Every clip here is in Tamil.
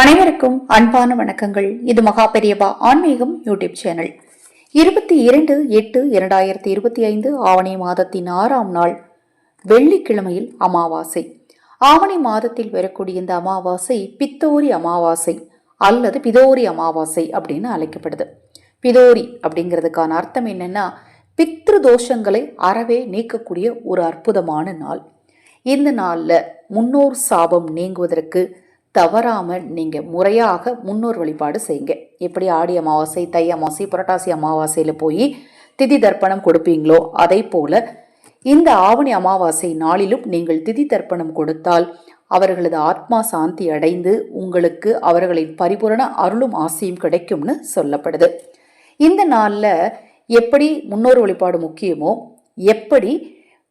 அனைவருக்கும் அன்பான வணக்கங்கள். இது மகா பெரியபா ஆன்மீகம் யூடியூப் சேனல். இருபத்தி இரண்டு எட்டு இரண்டாயிரத்தி இருபத்தி ஐந்து ஆவணி மாதத்தின் ஆறாம் நாள் வெள்ளிக்கிழமையில் அமாவாசை. ஆவணி மாதத்தில் வரக்கூடிய இந்த அமாவாசை பித்தோரி அமாவாசை அல்லது பிதோரி அமாவாசை அப்படின்னு அழைக்கப்படுது. பிதோரி அப்படிங்கிறதுக்கான அர்த்தம் என்னன்னா பித்ரு தோஷங்களை அறவே நீக்கக்கூடிய ஒரு அற்புதமான நாள். இந்த நாளில் முன்னோர் சாபம் நீங்குவதற்கு தவறாமல் நீங்கள் முறையாக முன்னோர் வழிபாடு செய்யுங்க. எப்படி ஆடி அமாவாசை தை அமாவாசை புரட்டாசி அமாவாசையில் போய் திதி தர்ப்பணம் கொடுப்பீங்களோ அதை போல இந்த ஆவணி அமாவாசை நாளிலும் நீங்கள் திதி தர்ப்பணம் கொடுத்தால் அவர்களது ஆத்மா சாந்தி அடைந்து உங்களுக்கு அவர்களின் பரிபூரண அருளும் ஆசையும் கிடைக்கும்னு சொல்லப்படுது. இந்த நாளில் எப்படி முன்னோர் வழிபாடு முக்கியமோ எப்படி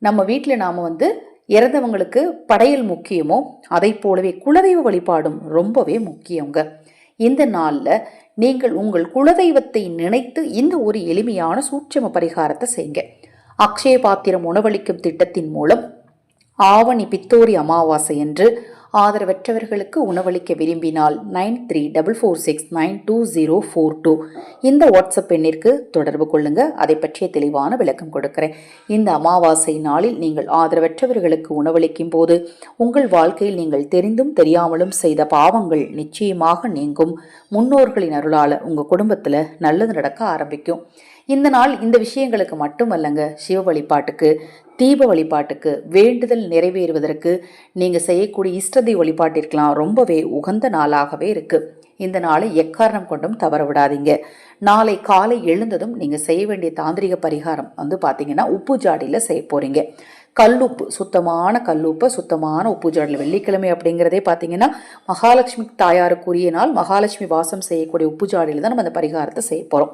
நம்ம வீட்டில் நாம் வந்து இறந்தவங்களுக்கு படையல் முக்கியமோ அதை போலவே குலதெய்வ வழிபாடும் ரொம்பவே முக்கியங்க. இந்த நாளில் நீங்கள் உங்கள் குலதெய்வத்தை நினைத்து இந்த ஒரு எளிமையான சூட்சம பரிகாரத்தை செய்யுங்க. அக்ஷய பாத்திரம் உணவளிக்கும் திட்டத்தின் மூலம் ஆவணி பித்தோரி அமாவாசை என்று ஆதரவற்றவர்களுக்கு உணவளிக்க விரும்பினால் nine three double four six nine two zero four two. இந்த வாட்ஸ்அப் எண்ணிற்கு தொடர்பு கொள்ளுங்க. அதை பற்றிய தெளிவான விளக்கம் கொடுக்கிறேன். இந்த அமாவாசை நாளில் நீங்கள் ஆதரவற்றவர்களுக்கு உணவளிக்கும் போது உங்கள் வாழ்க்கையில் நீங்கள் தெரிந்தும் தெரியாமலும் செய்த பாவங்கள் நிச்சயமாக நீங்கும். முன்னோர்களின் அருளால் உங்கள் குடும்பத்தில் நல்லது நடக்க ஆரம்பிக்கும். இந்த நாள் இந்த விஷயங்களுக்கு மட்டுமல்லங்க. சிவ வழிபாட்டுக்கு தீப வழிபாட்டுக்கு வேண்டுதல் நிறைவேறுவதற்கு நீங்கள் செய்யக்கூடிய இஷ்டதி வழிபாட்டிற்கெல்லாம் ரொம்பவே உகந்த நாளாகவே இருக்குது இந்த நாளை எக்காரணம் கொண்டும் தவற விடாதீங்க நாளை காலை எழுந்ததும் நீங்கள் செய்ய வேண்டிய தாந்திரிக பரிகாரம் வந்து பார்த்தீங்கன்னா உப்பு ஜாடியில் செய்ய போகிறீங்க கல்லுப்பு சுத்தமான கல்லுப்பை சுத்தமான உப்பு ஜாடியில் வெள்ளிக்கிழமை அப்படிங்கிறதே பார்த்தீங்கன்னா மகாலட்சுமி தாயாருக்குரிய நாள். மகாலட்சுமி வாசம் செய்யக்கூடிய உப்பு ஜாடியில் தான் நம்ம அந்த பரிகாரத்தை செய்ய போகிறோம்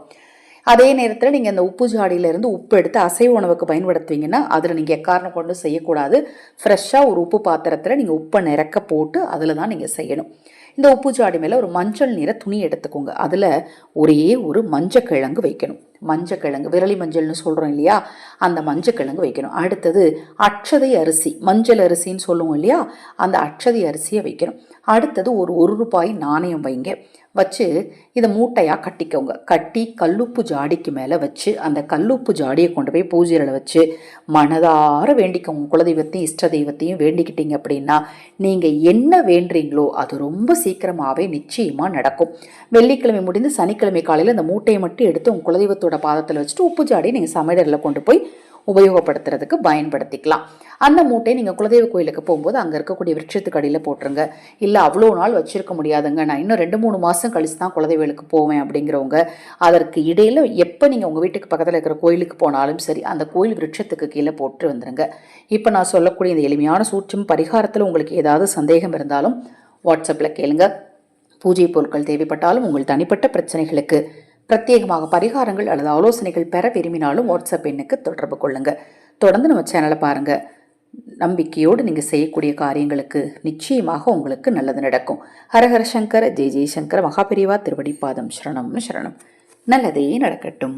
அதே நேரத்தில் நீங்கள் அந்த உப்பு ஜாடியிலேருந்து உப்பு எடுத்து அசைவ உணவுக்கு பயன்படுத்துவீங்கன்னா அதில் நீங்கள் எக்காரணம் கொண்டு செய்யக்கூடாது. ஃப்ரெஷ்ஷாக ஒரு உப்பு பாத்திரத்தில் நீங்கள் உப்பை நிறக்க போட்டு அதில் தான் நீங்கள் செய்யணும். இந்த உப்பு ஜாடி மேலே ஒரு மஞ்சள் நிற துணி எடுத்துக்கோங்க. அதில் ஒரே ஒரு மஞ்சக்கிழங்கு வைக்கணும். மஞ்சக்கிழங்கு விரலி மஞ்சள்னு சொல்கிறோம் இல்லையா? அந்த மஞ்சக்கிழங்கு வைக்கணும். அடுத்தது அட்சதை அரிசி மஞ்சள் அரிசின்னு சொல்லுவோம் இல்லையா? அந்த அட்சதை அரிசியை வைக்கணும். அடுத்தது ஒரு ஒரு ரூபாய் நாணயம் வைங்க. வச்சு இதை மூட்டையாக கட்டிக்கோங்க. கட்டி கல்லுப்பு ஜாடிக்கு மேலே வச்சு அந்த கல்லுப்பு ஜாடியை கொண்டு போய் பூஜையில் வச்சு மனதார வேண்டிக்கோங்க. குலதெய்வத்தையும் இஷ்ட தெய்வத்தையும் வேண்டிக்கிட்டீங்க அப்படின்னா நீங்கள் என்ன வேண்டுறீங்களோ அது ரொம்ப சீக்கிரமாகவே நிச்சயமாக நடக்கும். வெள்ளிக்கிழமை முடிந்து சனிக்கிழமை காலையில் அந்த மூட்டையை மட்டும் எடுத்து உங்கள் குலதெய்வத்தோட பாதத்தில் வச்சுட்டு உப்பு ஜாடியை நீங்கள் சமையலரில் கொண்டு போய் உபயோகப்படுத்துறதுக்கு பயன்படுத்திக்கலாம். அந்த மூட்டையை நீங்கள் குலதெய்வ கோயிலுக்கு போகும்போது அங்கே இருக்கக்கூடிய விருட்சத்துக்கு அடியில் போட்டுருங்க. இல்லை அவ்வளோ நாள் வச்சுருக்க முடியாதுங்க. நான் இன்னும் ரெண்டு மூணு மாதம் கழிச்சு தான் குலதெய்வலுக்கு போவேன் அப்படிங்கிறவங்க அதற்கு இடையில் எப்போ நீங்கள் உங்கள் வீட்டுக்கு பக்கத்தில் இருக்கிற கோயிலுக்கு போனாலும் சரி அந்த கோயில் விருட்சத்துக்கு கீழே போட்டு வந்துடுங்க இப்போ நான் சொல்லக்கூடிய இந்த எளிமையான சூட்சம் பரிகாரத்தில் உங்களுக்கு ஏதாவது சந்தேகம் இருந்தாலும் வாட்ஸ்அப்பில் கேளுங்க. பூஜை பொருட்கள் தேவைப்பட்டாலும் உங்கள் தனிப்பட்ட பிரச்சனைகளுக்கு பிரத்யேகமாக பரிகாரங்கள் அல்லது ஆலோசனைகள் பெற விரும்பினாலும் வாட்ஸ்அப் எண்ணுக்கு தொடர்பு கொள்ளுங்கள் தொடர்ந்து நம்ம சேனலை பாருங்கள் நம்பிக்கையோடு நீங்கள் செய்யக்கூடிய காரியங்களுக்கு நிச்சயமாக உங்களுக்கு நல்லது நடக்கும். ஹரஹர சங்கர ஜெய் ஜெய்சங்கர மகாபிரிவா திருவடிப்பாதம் சரணம் சரணம். நல்லதே நடக்கட்டும்.